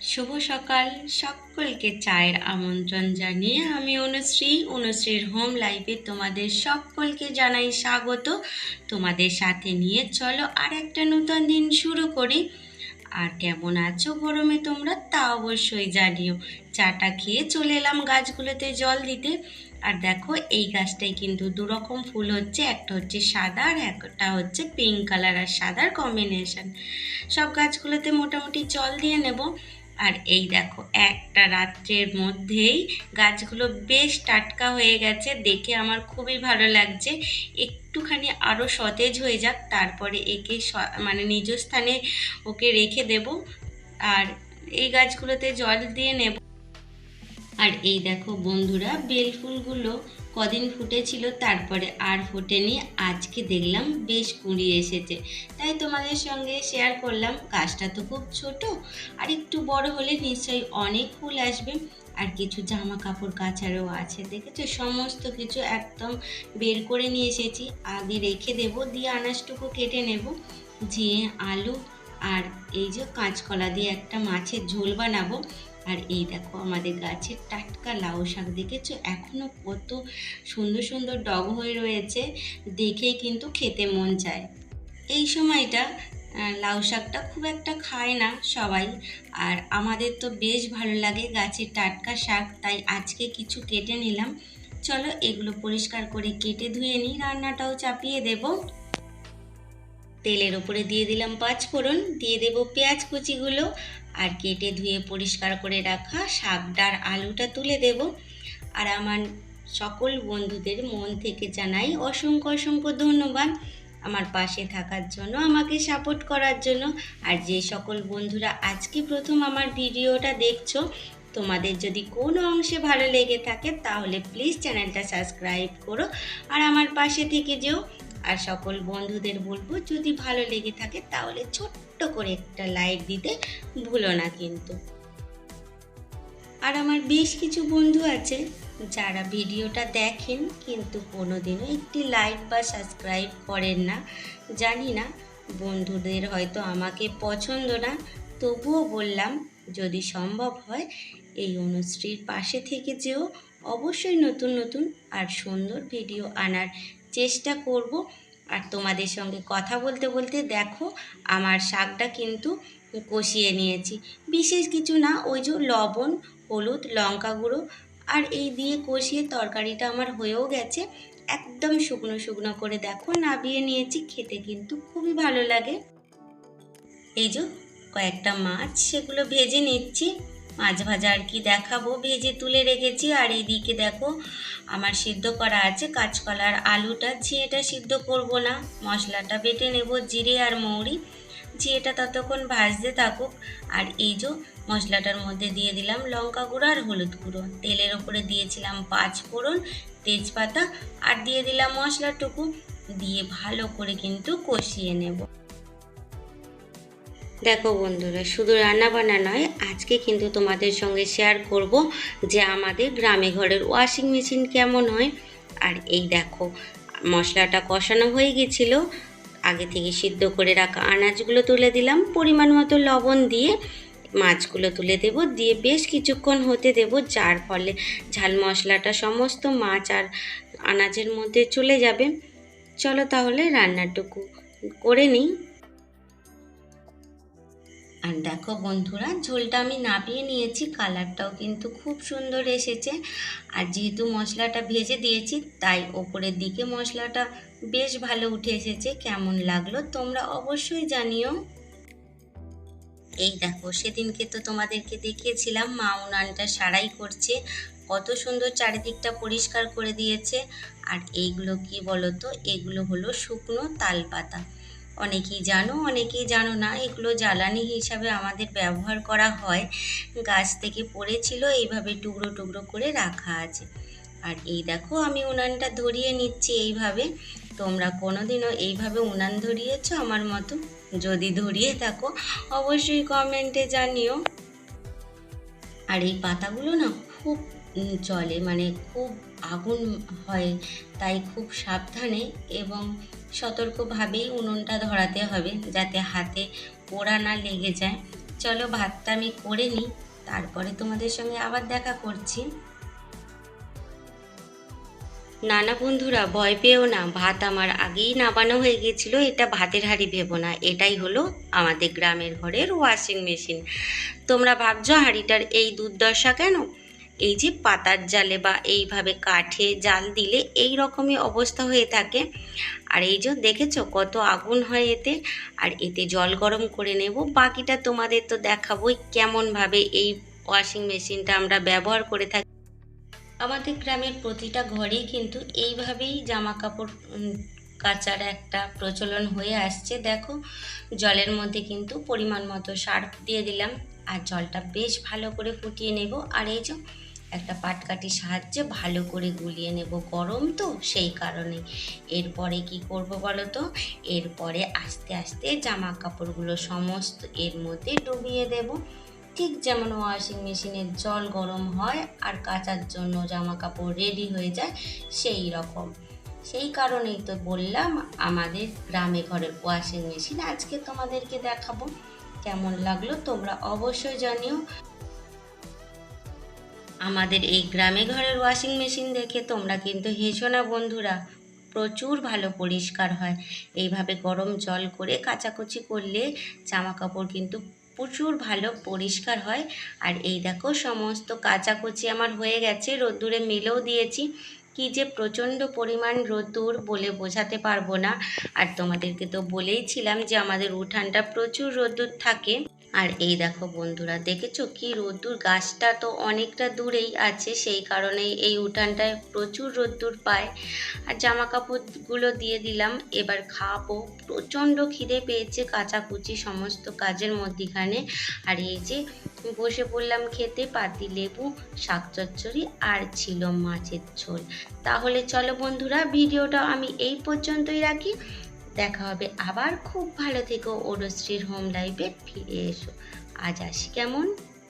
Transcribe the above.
শুভ সকাল সকলকে চায়ের আমন্ত্রণ জানিয়ে আমি অনুশ্রী। অনুশ্রীর হোম লাইফে তোমাদের সকলকে জানাই স্বাগত। তোমাদের সাথে নিয়ে চলো আর একটা নতুন দিন শুরু করি। আর কেমন আছো গরমে তোমরা তা অবশ্যই জানিও। চাটা খেয়ে চলে এলাম গাছগুলোতে জল দিতে। আর দেখো এই গাছটায় কিন্তু দুরকম ফুল হচ্ছে, একটা হচ্ছে সাদা আর একটা হচ্ছে পিঙ্ক কালার আর সাদার কম্বিনেশন সব গাছগুলোতে মোটামুটি জল দিয়ে নেব। আর এই দেখো, একটা রাত্রের মধ্যেই গাছগুলো বেশ টাটকা হয়ে গেছে, দেখে আমার খুবই ভালো লাগছে। একটুখানি আরও সতেজ হয়ে যাক, তারপরে একে মানে নিজ স্থানে ওকে রেখে দেব। আর এই গাছগুলোতে জল দিয়ে নেব। আর এই দেখো বন্ধুরা, বেল ফুলগুলো কদিন ফুটেছিল তারপরে আর ফোটেনি, আজকে দেখলাম বেশ কুড়ি এসেছে। তাই তোমাদের সঙ্গে শেয়ার করলাম। গাছটা তো খুব ছোট, আর একটু বড় হলে নিশ্চয়ই অনেক ফুল আসবে। আর কিছু জামা কাপড় কাচারও আছে, দেখেছ? সমস্ত কিছু একদম বের করে নিয়ে এসেছি। আগে রেখে দেব, দিয়ে আনাজটুকু কেটে নেব। ঝিঙে আলু আর এই যে কাঁচকলা দিয়ে একটা মাছের ঝোল বানাবো আর এই দেখো আমাদের গাছের টাটকা লাউ শাক দেখেছ? এখনও কত সুন্দর সুন্দর ডগ হয়ে রয়েছে, দেখেই কিন্তু খেতে মন চায়। এই সময়টা লাউ শাকটা খুব একটা খায় না সবাই, আর আমাদের তো বেশ ভালো লাগে গাছের টাটকা শাক, তাই আজকে কিছু কেটে নিলাম। চলো এগুলো পরিষ্কার করে কেটে ধুয়ে নিই, রান্নাটাও চাপিয়ে দেবো। তেলের ওপরে দিয়ে দিলাম পাঁচ ফোড়ন দিয়ে দেব পেঁয়াজ কুচিগুলো আর কেটে ধুয়ে পরিষ্কার করে রাখা শাকডার আলুটা তুলে দেব। আর আমার সকল বন্ধুদের মন থেকে জানাই অসংখ্য অসংখ্য ধন্যবাদ আমার পাশে থাকার জন্য, আমাকে সাপোর্ট করার জন্য। আর যে সকল বন্ধুরা আজকে প্রথম আমার ভিডিওটা দেখছ, তোমাদের যদি কোনো অংশে ভালো লেগে থাকে তাহলে প্লিজ চ্যানেলটা সাবস্ক্রাইব করো। আর আমার পাশে থেকে যেও আর সকল বন্ধুদের বলব, যদি ভালো লেগে থাকে তাহলে ছোট্ট করে একটা লাইক দিতে ভুলো না কিন্তু। আর আমার বেশ কিছু বন্ধু আছে যারা ভিডিওটা দেখেন কিন্তু কোনোদিনও একটি লাইক বা সাবস্ক্রাইব করেন না। জানি না, বন্ধুদের হয়তো আমাকে পছন্দ না, তবুও বললাম যদি সম্ভব হয় এই অনুশ্রীর পাশে থেকে যেও, অবশ্যই নতুন নতুন আর সুন্দর ভিডিও আনার চেষ্টা করব। আর তোমাদের সঙ্গে কথা বলতে বলতে দেখো আমার শাকটা কিন্তু কষিয়ে নিয়েছি। বিশেষ কিছু না, ওই যে লবণ, হলুদ, লঙ্কা গুঁড়ো আর এই দিয়ে কষিয়ে তরকারিটা আমার হয়েও গেছে। একদম শুকনো শুকনো করে দেখো, নাবিয়ে নিয়েছি, খেতে কিন্তু খুবই ভালো লাগে। এই যে কয়েকটা মাছ, সেগুলো ভেজে নিচ্ছি। মাছ ভাজা আর কি দেখাবো। ভেজে তুলে রেখেছি। আর এইদিকে দেখো, আমার সিদ্ধ করা আছে কাঁচকলার আলুটা। ঝিয়েটা সিদ্ধ করব না। মশলাটা বেটে নেব জিরে আর মৌরি। ঝিয়েটা ততক্ষণ ভাজতে থাকুক। আর এই যে মশলাটার মধ্যে দিয়ে দিলাম লঙ্কা গুঁড়ো আর হলুদ গুঁড়ো। তেলের ওপরে দিয়েছিলাম পাঁচ ফোড়ন, তেজপাতা। আর দিয়ে দিলাম মশলাটুকু। দিয়ে ভালো করে কিন্তু কষিয়ে নেব। দেখো বন্ধুরা, শুধু রান্না বান্না নয়, আজকে কিন্তু তোমাদের সঙ্গে শেয়ার করব যে আমাদের গ্রামে ঘরের ওয়াশিং মেশিন কেমন হয়। আর এই দেখো, মশলাটা কষানো হয়ে গেছিল, আগে থেকে সিদ্ধ করে রাখা আনাজগুলো তুলে দিলাম, পরিমাণ মতো লবণ দিয়ে মাছগুলো তুলে দেব, দিয়ে বেশ কিছুক্ষণ হতে দেব, যার ফলে ঝাল মশলাটা সমস্ত মাছ আর আনাজের মধ্যে চলে যাবে। চলো তাহলে রান্নাটুকু করে নিই। আর দেখো বন্ধুরা, ঝোলটা আমি নাবিয়ে নিয়েছি, কালারটাও কিন্তু খুব সুন্দর এসেছে। আর যেহেতু মশলাটা ভেজে দিয়েছি, তাই ওপরের দিকে মশলাটা বেশ ভালো উঠে এসেছে, কেমন লাগল তোমরা অবশ্যই জানিও। এই দেখো, সেদিনকে তো তোমাদেরকে দেখিয়েছিলাম, মা উনানটা সারাই করছে, কত সুন্দর চারিদিকটা পরিষ্কার করে দিয়েছে। আর এইগুলো কি বলো তো এগুলো হলো শুকনো তাল পাতা অনেকেই জানো অনেকেই জানো না, এগুলো জ্বালানি হিসাবে আমাদের ব্যবহার করা হয়। গাছ থেকে পড়েছিল, এইভাবে টুকরো টুকরো করে রাখা আছে। আর এই দেখো, আমি উনানটা ধরিয়ে নিচ্ছি এইভাবে। তোমরা কোনোদিনও এইভাবে উনান ধরিয়েছো আমার মতো? যদি ধরিয়ে থাকো, অবশ্যই কমেন্টে জানিও। আর এই পাতাগুলো না, খুব চলে। মানে খুব আগুন হয়, তাই খুব সাবধানে এবং সতর্কভাবেই উনুনটা ধরাতে হবে যাতে হাতে পোড়া না লেগে যায়। চলো, ভাতটা আমি করে নিই, তারপরে তোমাদের সঙ্গে আবার দেখা করছি। না না বন্ধুরা, ভয় পেও না, ভাত আমার আগেই নামানো হয়ে গেছিল, এটা ভাতের হাঁড়ি ভেবো না, এটাই হলো আমাদের গ্রামের ঘরের ওয়াশিং মেশিন তোমরা ভাবছ হাঁড়িটার এই দুর্দশা কেন? এই যে পাতার জালে বা এইভাবে কাঠে জাল দিলে এই রকমই অবস্থা হয়ে থাকে। আর এই যে দেখেছ কত আগুন হয় এতে? আর এতে জল গরম করে নেব। বাকিটা তোমাদের তো দেখাবোই কেমনভাবে এই ওয়াশিং মেশিনটা আমরা ব্যবহার করে থাকি। আমাদের গ্রামের প্রতিটা ঘরেই কিন্তু এইভাবেই জামা কাপড় কাচার একটা প্রচলন হয়ে আসছে। দেখো, জলের মধ্যে কিন্তু পরিমাণ মতো সার দিয়ে দিলাম। আর জলটা বেশ ভালো করে ফুটিয়ে নেব। আর এই যে একটা পাটকাঠির সাহায্যে ভালো করে গুলিয়ে নেব। গরম তো, সেই কারণে। এরপরে কি করব বলো তো? এরপরে আস্তে আস্তে জামা কাপড়গুলো সমস্ত এর মধ্যে ডুবিয়ে দেব। ঠিক যেমন ওয়াশিং মেশিনের জল গরম হয় আর কাচার জন্য জামা কাপড় রেডি হয়ে যায়, সেই রকম। সেই কারণেই তো বললাম, আমাদের গ্রামে ঘরের ওয়াশিং মেশিন আজকে তোমাদেরকে দেখাবো। কেমন লাগল তোমরা অবশ্যই জানিও। আমাদের এই গ্রামে ঘরের ওয়াশিং মেশিন দেখে তোমরা কিন্তু হেসো না বন্ধুরা। প্রচুর ভালো পরিষ্কার হয়। এইভাবে গরম জল করে কাচাকুচি করলে জামা কাপড় কিন্তু প্রচুর ভালো পরিষ্কার হয়। আর এই দেখো, সমস্ত কাচাকুচি আমার হয়ে গেছে, রোদ্দুরে মেলেও দিয়েছি। কি যে প্রচণ্ড পরিমাণ রোদ্দুর বলে বোঝাতে পারব না। আর তোমাদেরকে তো বলেইছিলাম যে আমাদের উঠানটা প্রচুর রোদ্দুর থাকে। আর এই দেখো বন্ধুরা, দেখেছ কি রোদ্দুর? গাছটা তো অনেকটা দূরেই আছে, সেই কারণেই এই উঠানটায় প্রচুর রোদ্দুর পায়। আর জামা কাপড়গুলো দিয়ে দিলাম, এবার খাব। প্রচণ্ড খিদে পেয়েছে কাচাকুচি সমস্ত কাজের মধ্যিখানে। আর এই যে বসে পড়লাম খেতে, পাতি, লেবু, শাক চচ্চড়ি আর ছিল মাছের ঝোল। তাহলে চলো বন্ধুরা, ভিডিওটা আমি এই পর্যন্তই রাখি। দেখা হবে। আবার খুব ভালো থেকো ওরশ্রীর হোম লাইফে ফিরে এসো। আজ আসি কেমন?